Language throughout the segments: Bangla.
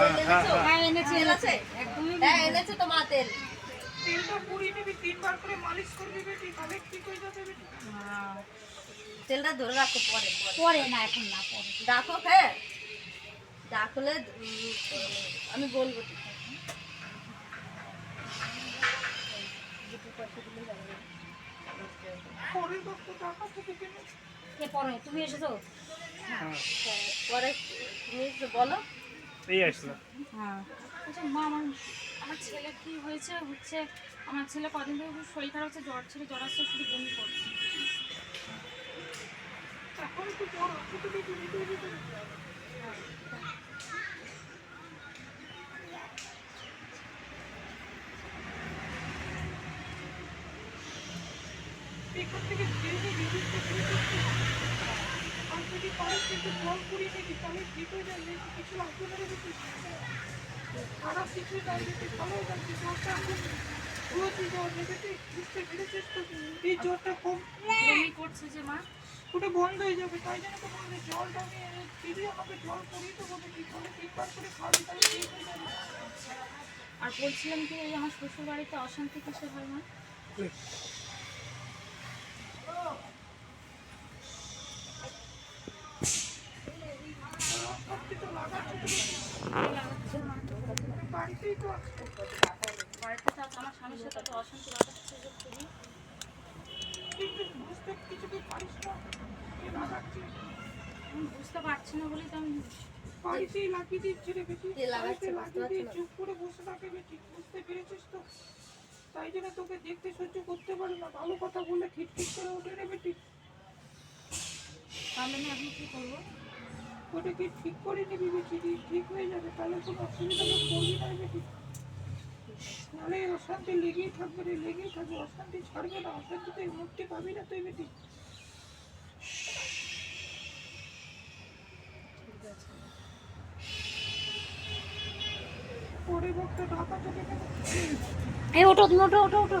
এনেছি তেল এনেছি। আছে? একদমই হ্যাঁ এনেছে তো মা তেল। তেলটা পুড়িয়ে নিবি তিনবার করে মালিশ করবি বেটি তাহলে ঠিক হয়ে যাবে বেটি। তেলটা ধরে রাখো পরে পরে। পরে না এখন না পরে। ডাকো হ্যাঁ। আমি বলব ঠিক পরে তুমি এসেছ? हाँ পরে তুমি বলো। এই আসলো। হ্যাঁ। আচ্ছা মা আমার আমার ছেলে কি হয়েছে? হচ্ছে আমার ছেলে কদিন ধরে শরীর খারাপ হচ্ছে জ্বর ছিল জ্বর আসছে শুধু বমি করছে। এখন একটু বড় থেকে ধীরে ধীরে নির্দিষ্ট করে করতে হবে। আর যদি পারিস কিন্তু জল পুড়িয়ে নিবি তাহলে ঠিক হয়ে কিছু না খারাপ কিছু নাই বেটি ভালো যাচ্ছে এখন রোজই জ্বর রে বেটি বুঝতে পেরেছিস তো এই করছে যে মা। ওটা বন্ধ হয়ে যাবে তাই জন্য তো বললে জলটা আমি দিদি আমাকে জল পরিয়ে দেবো নাকি তাহলে তিনবার করে খাবি তাহলে ঠিক হয়ে যাবে। আর বলছিলাম কি আমার শ্বশুর বাড়িতে অশান্তি কিসে হয় মা? বুঝতে পারছি না বলেই তো আমি বাড়িতেই লাগিয়ে দিচ্ছে রে না। চুপ করে বসে থাকে বেটি বুঝতে পেরেছিস তো তাই জন্য তোকে দেখতে সহ্য করতে পারি না ভালো কথা বলে ঠিক ঠিক করে ওঠে রে বেটি তাহলে আমি এখন কী করব ওটাকে ঠিক করে নিবি বেশি ঠিক হয়ে যাবে, তাহলে কোনো অসুবিধা করবি না বেশি নাহলে অশান্তি লেগেই থাকবে রে, লেগেই থাকবে। অশান্তি ছাড়বে না অশান্তিতে মুক্তি পাবি না তুই বেটি পরে বক্তা ঢাকা কেন এই ওঠো ওঠো ওঠো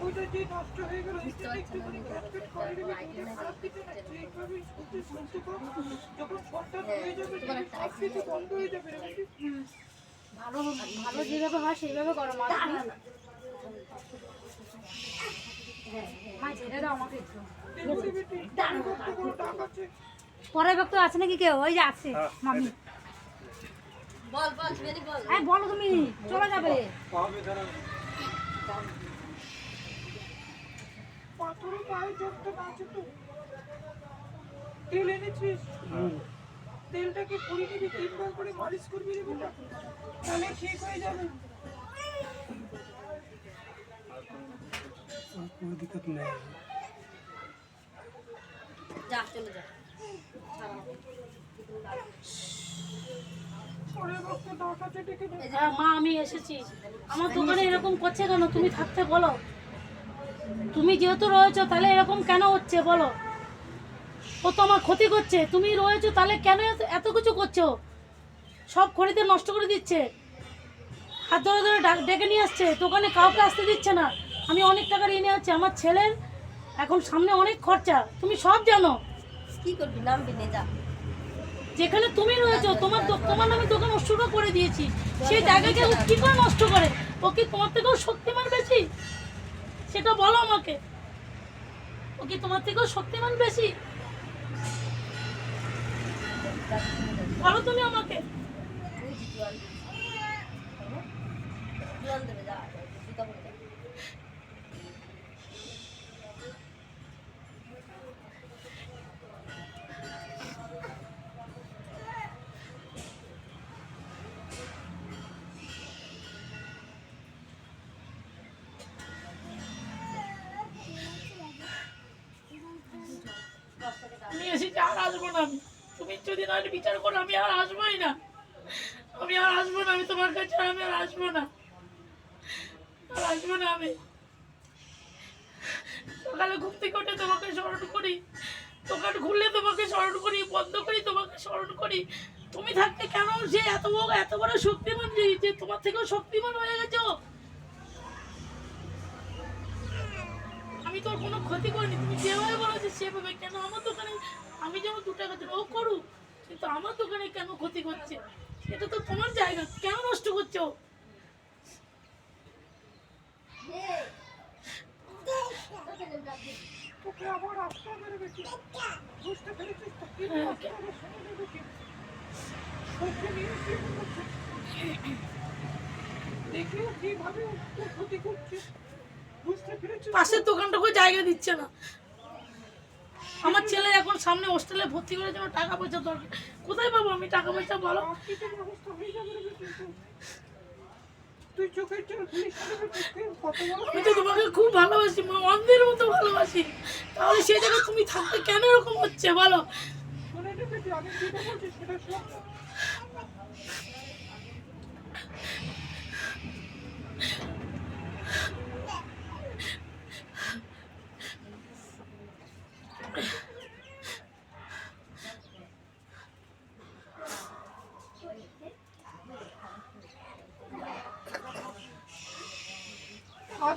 ওইটা যে নষ্ট হয়ে গেল এটা একটুখানি আমি করে দেবে ওটা খারাপ কিছু না সেইভাবে শুনতে শুনতে কর যখন সন্তান হয়ে যাবে সব কিছু বন্ধ হয়ে যাবে রে বেশি হুম। ভালো ভালো যেভাবে হয় সেইভাবে করো মা। আছে? পরের ভক্ত আছে নাকি কেউ? ওই যে আছে হ্যাঁ, মামি। বল বল বল হ্যাঁ বলো তুমি চলে যাবে। পাথরে পায়ে যন্ত্রণা আছে তো তেল এনেছিস তেলটাকে পুড়ি নিবি তিনবার করে মালিশ করবি রে বেটা তাহলে ঠিক হয়ে যাবে कोई दिक्कत नहीं है যা চলে যা পরের বক্তা ডাক আছে ডেকে নে। এই যে হ্যাঁ মা আমি এসেছি আমার দোকানে এরকম করছে কেন তুমি থাকতে বলো তুমি যেহেতু রয়েছো তাহলে এরকম কেন হচ্ছে বলো? ও তো আমার ক্ষতি করছে। তুমি রয়েছো তাহলে কেন এত- কিছু করছ? সব খরিদে নষ্ট করে দিচ্ছে। হাত ধরে ধরে ডাক- নিয়ে আসছে। দোকানে কাউকে আসতে দিচ্ছে না। আমি অনেক টাকা ঋণে আছি। আমার ছেলের এখন সামনে অনেক খরচা। তুমি সব জানো। কি করবি? নামবি নে যা। যেখানে তুমি রয়েছো তোমার তোমার নামে দোকান উৎসর্গ করে দিয়েছি। সেই জায়গাকে কি করে নষ্ট করে? ও কি তোমার থেকেও শক্তিমান বেশি? সেটা বলো আমাকে। ও কি তোমার থেকেও শক্তিমান বেশি? বলো তুমি আমাকে। দেবে আসব না আমি। তুমি যদি না বিচার করো, আমি আর আসবোই না। আমি আর আসব না, আমি তোমার কাছে আমি আর আসব না। আর আসব না আমি। সকালে ঘুম থেকে উঠে তোমাকে স্মরণ করি। দোকান খুললে তোমাকে স্মরণ করি, বন্ধ করি, তোমাকে স্মরণ করি। তুমি থাকতে কেন যে এত বড় এত বড় শক্তিমান যে যে তোমার থেকেও শক্তিমান হয়ে গেছো? আমি তোর কোনো ক্ষতি করিনি। তুমি যেভাবে বলেছ সেভাবে। কেন আমার দোকানে আমি যেমন দু টাকা ও করুক কিন্তু আমার দোকানে কেন ক্ষতি করছে? এটা তো তোমার জায়গা কেন নষ্ট করছ? পাশের দোকানটাকে জায়গা দিচ্ছে না। আমার ছেলে এখন সামনে হোস্টেলে ভর্তি করার জন্য টাকা পয়সা দরকার। কোথায় পাবো আমি টাকা পয়সা বলো? আমি তো তোমাকে খুব ভালোবাসি মা অন্ধের মতো ভালোবাসি। তাহলে সেই জায়গায় তুমি থাকতে কেন এরকম হচ্ছে বলো শুনে নেবে যে আমি যেটা বলছি সেটা শোন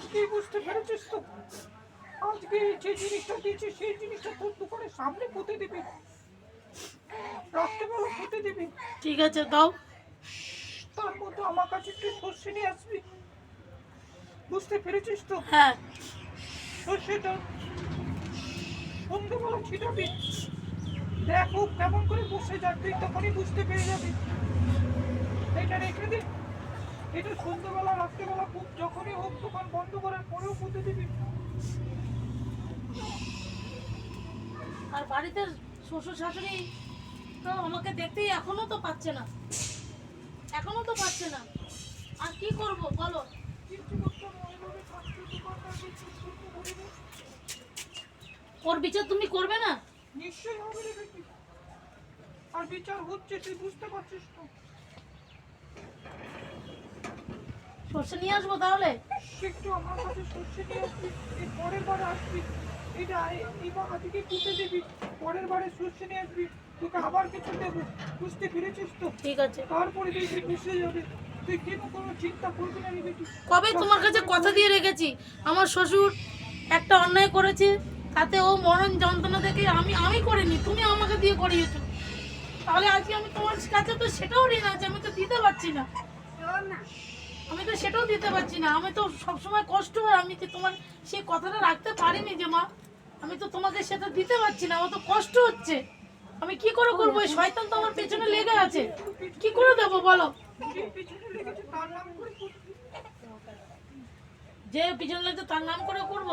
আজকেই বুঝতে পেরেছিস তো? আজকে যে জিনিসটা দিয়েছি সেই জিনিসটা তোর দোকানের সামনে পুঁতে দিবি। রাত্রেবেলা পুঁতে দিবি। ঠিক আছে দাও। তার মধ্যে আমার কাছে একটু সর্ষে নিয়ে আসবি। বুঝতে পেরেছিস তো? হ্যাঁ। সর্ষেটা সন্ধ্যেবেলা ছিটাবি। দেখো কেমন করে বসে যাক তুই তখনই বুঝতে পেরে যাবি। এটা রেখে দে। এটা সন্ধ্যেবেলা রাত্রেবেলা খুব যখনই হোক দোকান বন্ধ করার পরেও পুঁতে দিবি। আর বাড়িতে শ্বশুর শাশুড়ি তো আমাকে দেখতেই এখনও তো পাচ্ছে না। এখনও তো পাচ্ছে না। আর কি করব বলো। ওর বিচার তুমি করবে না? নিশ্চয়ই হবে আর বিচার হচ্ছে তুই বুঝতে পারছিস তো। সর্ষে নিয়ে আসব তাহলে? একটু আমার কাছে সর্ষে নিয়ে আসবি এই পরের বারে আসবি। এটা এ- এইবার আজকে পুঁতে দিবি পরের বারে সর্ষে নিয়ে আসবি। তোকে আবার কিছু দেবো বুঝতে পেরেছিস তো? ঠিক আছে। তারপরে দেখবি বুঝতে যাবে। তুই কেন কোনো চিন্তা করবি না কবে তোমার কাছে কথা দিয়ে রেখেছি? আমার শ্বশুর একটা অন্যায় করেছে তাতে ও মরণ যন্ত্রণা দেখে আমি আমি করিনি তুমি আমাকে দিয়ে করিয়েছো। তাহলে আজকে আমি তোমার কাছে তো সেটাও ঋণ আছে আমি তো দিতে পারছি না। আমি তো সেটাও দিতে পারছি না। আমি তো সবসময় কষ্ট হয় আমি যে তোমার সেই কথাটা রাখতে পারিনি যে মা, আমি তো তোমাকে সেটা দিতে পারছি না, আমার তো কষ্ট হচ্ছে। আমি কি করে করব? এই শয়তান তো আমার পেছনে লেগে আছে। কি করে দেবো বলো? যে পিছনে লেগেছে তার নাম করে করব।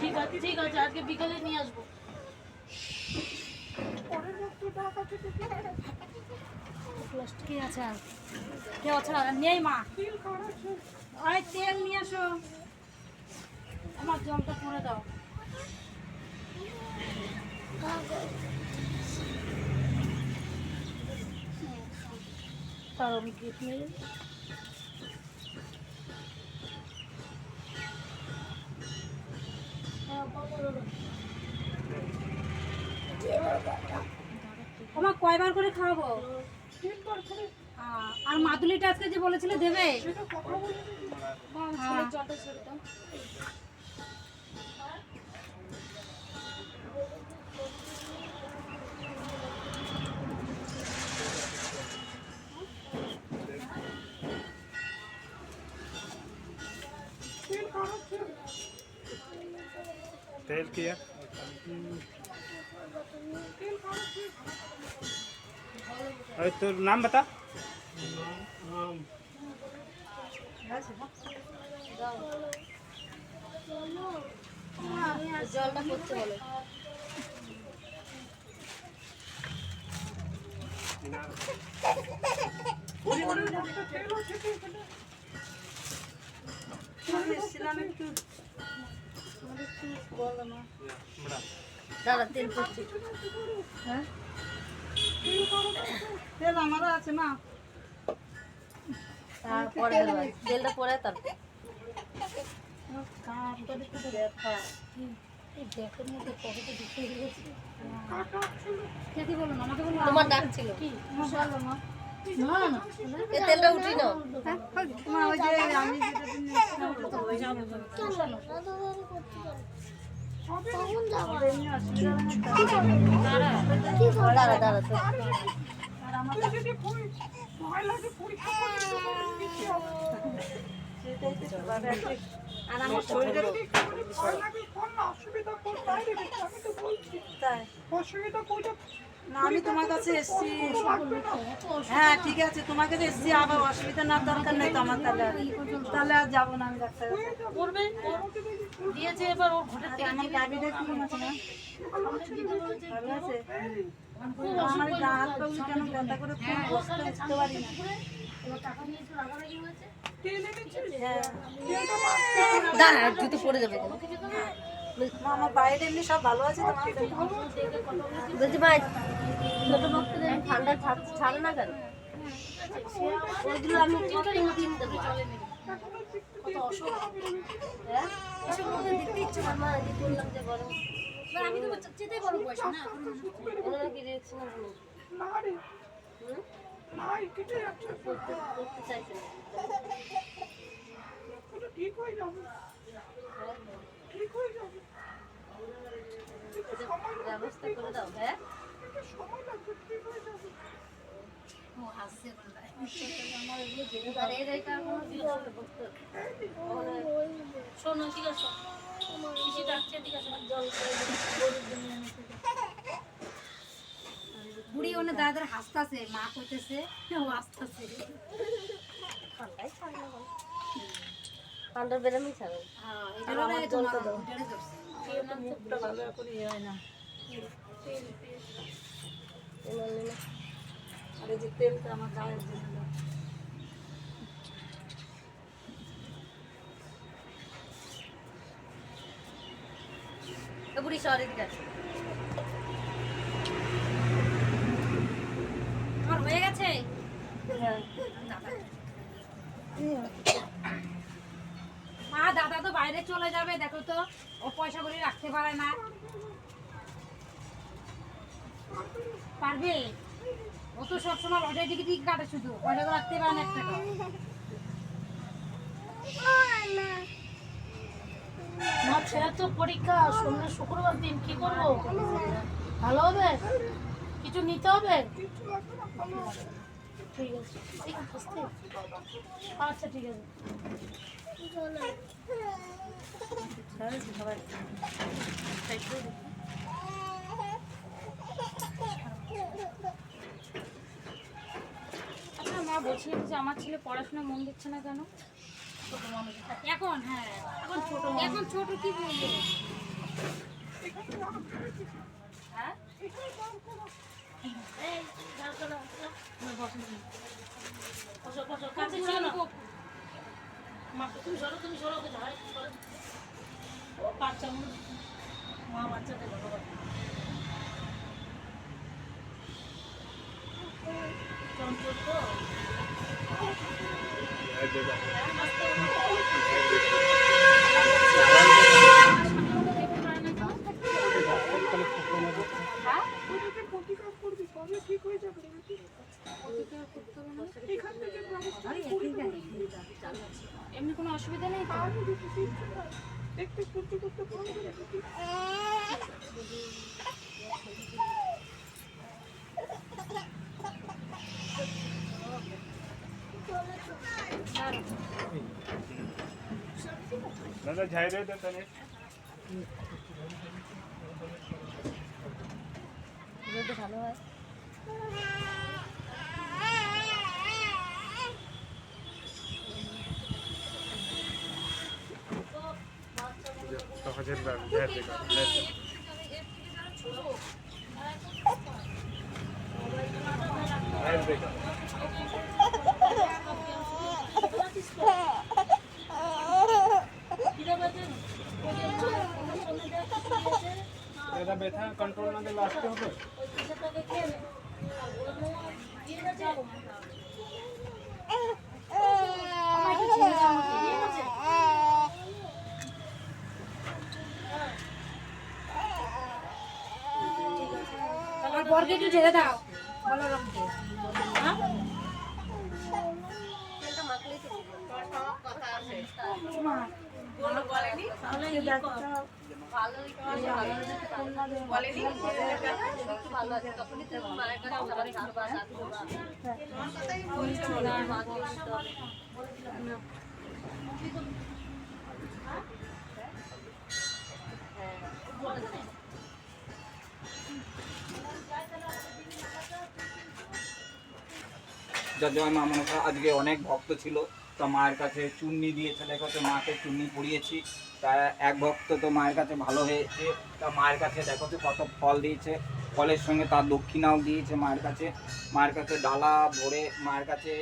ঠিক আছে ঠিক আছে, আজকে বিকালে নিয়ে আসব পরের বার তোর ডাক আছে তোকে আছে? নেই মা। তিল নিয়ে আমার জলটা দাও। আমি গিফট নিয়ে। আমার কয়বার করে খাওয়াবো? আর মাদুলিটা আজকে যে বলেছিল দেবে? তেল কি তেল কার আছে और तो नाम बता জলটা করতে বলো পরিবারের একটা তেল আছে তো এখানে। এসেছিলাম একটু দাঁড়া তেল করছি হ্যাঁ তেল আমারও আছে না তারপরে তেলটা পরে তারপর তোমার ডাক ছিল। না না এই তেলটা উঠি নাও। মা ওই যে আমি যেটা দিন দাঁড়া দাঁড়া তো। আর আমার শরীরে অসুবিধা অসুবিধা না আমি তোমার কাছে এসেছি। হ্যাঁ ঠিক আছে তোমার কাছে এসেছি আবার অসুবিধা না দরকার নেই তো আমার তাহলে। আর। তাহলে আর যাব না আমি ডাক্তার করবে? দিয়েছে এবার ওর ঘটের আমার গাড়িটা কীরকম আছে না। ভালো আছে? আমার গা হাত পাগুলো কেন করে বসতে উঠতে পারি না। হ্যাঁ। দাঁড়া জুতো পড়ে যাবে আমার বাইরে এমনি সব ভালো আছে তোমার? বলছি ভাই ছোট ভক্তদের ঠান্ডা ছাড়ে না কেন ওইগুলো আমি কত দিন হ্যাঁ? এসব মধ্যে দেখতে ইচ্ছে না, যে বললাম যে গরম। আমি তো চেতেই বড় বয়স না ওরা নাকি reaction আছে নাকি? না রে হুম? না এই কেটে যাচ্ছে করতে করতে চাইছে ঠিক হয়ে যাবে ঠিক হয়ে যাবে ব্যবস্থা করে দাও হ্যাঁ শোনো ঠিক আছে পিসি ডাকছে ঠিক আছে জল। বুড়ি ওনে দাদার হাসতাছে মা কইতেছে ও হাসতাছে ঠান্ডায় ছাড়ে না। হ্যাঁ এটা দাও ভালো করে ইয়ে হয় না। আর বুড়ি শহরে দিকে আসো। আমার হয়ে গেছে মা, দাদা তো বাইরে চলে যাবে, দেখো তো ও পয়সা করে রাখতে পারে না পারবে? ও তো সবসময় লটারি টিকিট টিকিট কাটে শুধু। পয়সা তো রাখতে পারে না এক টাকা মা ছেলের তো পরীক্ষা সামনে শুক্রবার দিন। কি করব? ভালো হবে? কিছু নিতে হবে? ঠিক আছে। ঠিক আছে আচ্ছা ঠিক আছে। আচ্ছা মা বলছিলাম যে আমার ছেলে পড়াশোনা মন দিচ্ছে না কেন? এখন হ্যাঁ এখন ছোট এখন ছোট কি বলব? হ্যাঁ। মা, তুমি সরো, তুমি সরো, ওকে ধারে সরো। ও, বাচ্চা মা বাচ্চাকে ভগবান চঞ্চল তো ওটাকে প্রতিকার করবি তবে ঠিক হয়ে যাবে নাকি এখান থেকে ব্যবস্থা এমনি কোনো অসুবিধা নেই তো? করতে করতে ভালো হয়? সহজের ব্যাগ ঝায় রে ঝায় রে কীভাবে কন্ট্রোল না দিলে আসতে হবে? ছেড়ে বরকে একটু ছেড়ে দাও। বলরামকে হ্যাঁ? আছে। তখনই তো মায়ের কাছে যাবার ছাড়বা ছাড়বা মাকে দিতে হবে। যা জয় মা মনসা আজকে অনেক ভক্ত ছিল, তা মায়ের কাছে চুন্নি দিয়েছে, দেখো তো মাকে চুন্নি পরিয়েছি তা এক ভক্ত তো মায়ের কাছে ভালো হয়েছে। তা মায়ের কাছে দেখো তো কত ফল দিয়েছে। ফলের সঙ্গে তার দক্ষিণাও দিয়েছে মায়ের কাছে। মায়ের কাছে ডালা ভরে মায়ের কাছে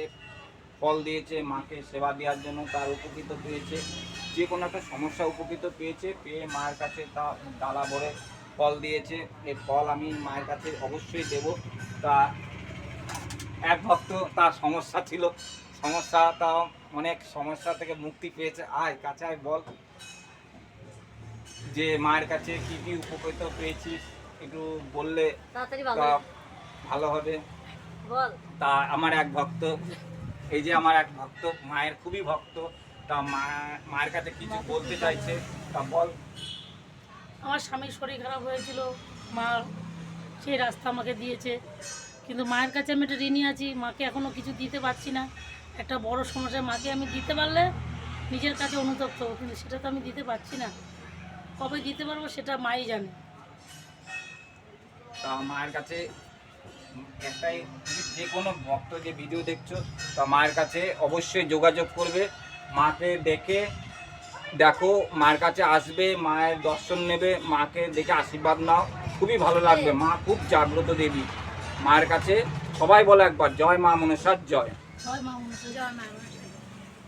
ফল দিয়েছে। মাকে সেবা দেওয়ার জন্য তার উপকৃত পেয়েছে যে কোনো একটা সমস্যা উপকৃত পেয়েছে। পেয়ে মায়ের কাছে তা ডালা ভরে ফল দিয়েছে। এই ফল আমি মায়ের কাছে অবশ্যই দেব। তা এক ভক্ত তার সমস্যা ছিল। সমস্যা তা অনেক সমস্যা থেকে মুক্তি পেয়েছে। আয়, কাছে আয়, বল। যে মায়ের কাছে কি কি উপকৃত পেয়েছিস একটু বললে তাড়াতাড়ি ভালো হবে। তা আমার এক ভক্ত এই যে আমার এক ভক্ত মায়ের খুবই ভক্ত তা মা মায়ের কাছে কিছু বলতে চাইছে তা বল। আমার স্বামীর শরীর খারাপ হয়েছিল মা সেই রাস্তা আমাকে দিয়েছে। কিন্তু মায়ের কাছে আমি একটা ঋণী আছি মাকে এখনও কিছু দিতে পারছি না। একটা বড় সমস্যা মাকে আমি দিতে পারলে নিজের কাছে অনুতপ্ত কিন্তু সেটা তো আমি দিতে পারছি না। কবে দিতে পারব সেটা মাই জানে। তা মায়ের কাছে একটাই যে কোনো ভক্ত যে ভিডিও দেখছ তা মায়ের কাছে অবশ্যই যোগাযোগ করবে। মাকে দেখে দেখো মায়ের কাছে আসবে মায়ের দর্শন নেবে মাকে দেখে আশীর্বাদ নাও। খুবই ভালো লাগবে। মা খুব জাগ্রত দেবী। মায়ের কাছে সবাই বলে একবার জয় মা মনসার জয়। জয় মা মনসা জয়। মা